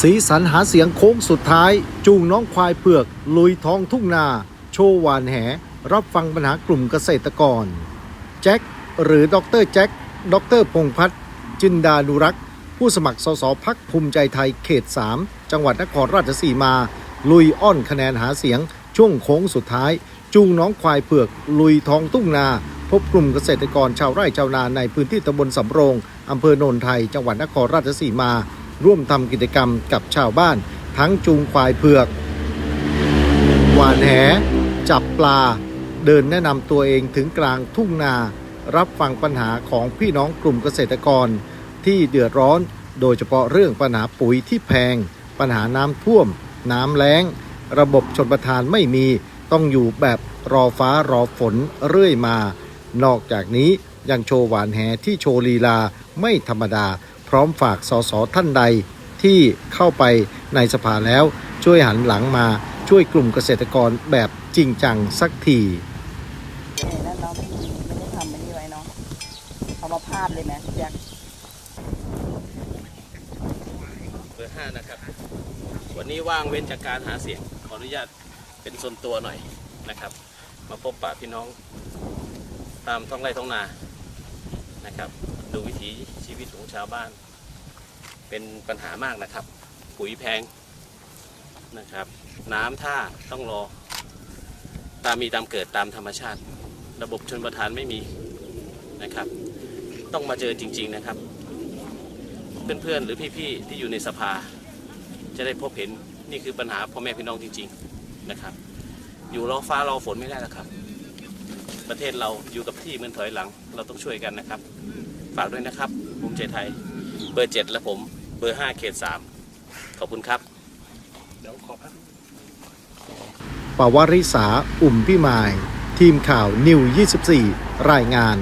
สีสันหาเสียงโค้งสุดท้าย จูงน้องควายเผือก ลุยท้องทุ่งนา โชว์หวานแห รับฟังปัญหากลุ่มเกษตรกร แจ็ค หรือดรแจ็ค ดรพงษ์พัฒน์จินดานุรักษ์ ผู้สมัครสสพักภูมิใจไทยเขต 3 จังหวัดนครราชสีมา ลุยอ้อนคะแนนหาเสียง ช่วงโค้งสุดท้าย จูงน้องควายเผือก ลุยท้องทุ่งนา พบกลุ่มเกษตรกรชาวไร่ชาวนาในพื้นที่ตำบลสำโรงอำเภอโนนไทย จังหวัดนครราชสีมา ร่วมทำกิจกรรมกับชาวบ้าน ทั้งจูงควายเผือก หวานแห จับปลา เดินแนะนำตัวเองถึงกลางทุ่งนา รับฟังปัญหาของพี่น้องกลุ่มเกษตรกร ที่เดือดร้อน โดยเฉพาะเรื่องปัญหาปุ๋ยที่แพง ปัญหาน้ำท่วม น้ำแล้ง ระบบชนประทานไม่มี ต้องอยู่แบบรอฟ้ารอฝนเรื่อยมา นอกจากนี้ยังโชว์หวานแหที่โชว์ลีลาไม่ธรรมดา พร้อมฝากสสท่านใดที่เข้าไปในสภาแล้วช่วยหันหลังมาช่วยกลุ่มเกษตรกรแบบจริงจังสักทีเห็นนั่นเนาไม่ไม่ได้ทำไม่นี่ไว้เนาะเอามาพาดเลยไหมแจ็คเบอร์ห้านะครับ วันนี้ว่างเว้นจากการหาเสียงขออนุญาตเป็นส่วนตัวหน่อยนะครับ มาพบปะพี่น้อง ตามท้องไร่ท้องนานะครับ ถีชีวิตของชาวบ้าน เป็นปัญหามากนะครับ ปุ๋ยแพงนะครับ น้ำท่าต้องรอ ตามมีตามเกิดตามธรรมชาติ ระบบชนประทานไม่มีนะครับ ต้องมาเจอจริง ๆนะครับ เพื่อนๆหรือพี่ๆที่อยู่ในสภา จะได้พบเห็นนี่คือปัญหาพ่อแม่พี่น้องจริง ๆนะครับ อยู่รอฟ้ารอฝนไม่ได้แล้วครับ ประเทศเราอยู่กับที่เหมือนถอยหลัง เราต้องช่วยกันนะครับ ฝากด้วยนะครับภูมิใจไทย เบอร์เจ็ดและผม เบอร์ห้าเขตสามขอบคุณครับ เดี๋ยวขอพัก ปวาริสาอุ่มพิมาย ทีมข่าวนิว 24 รายงาน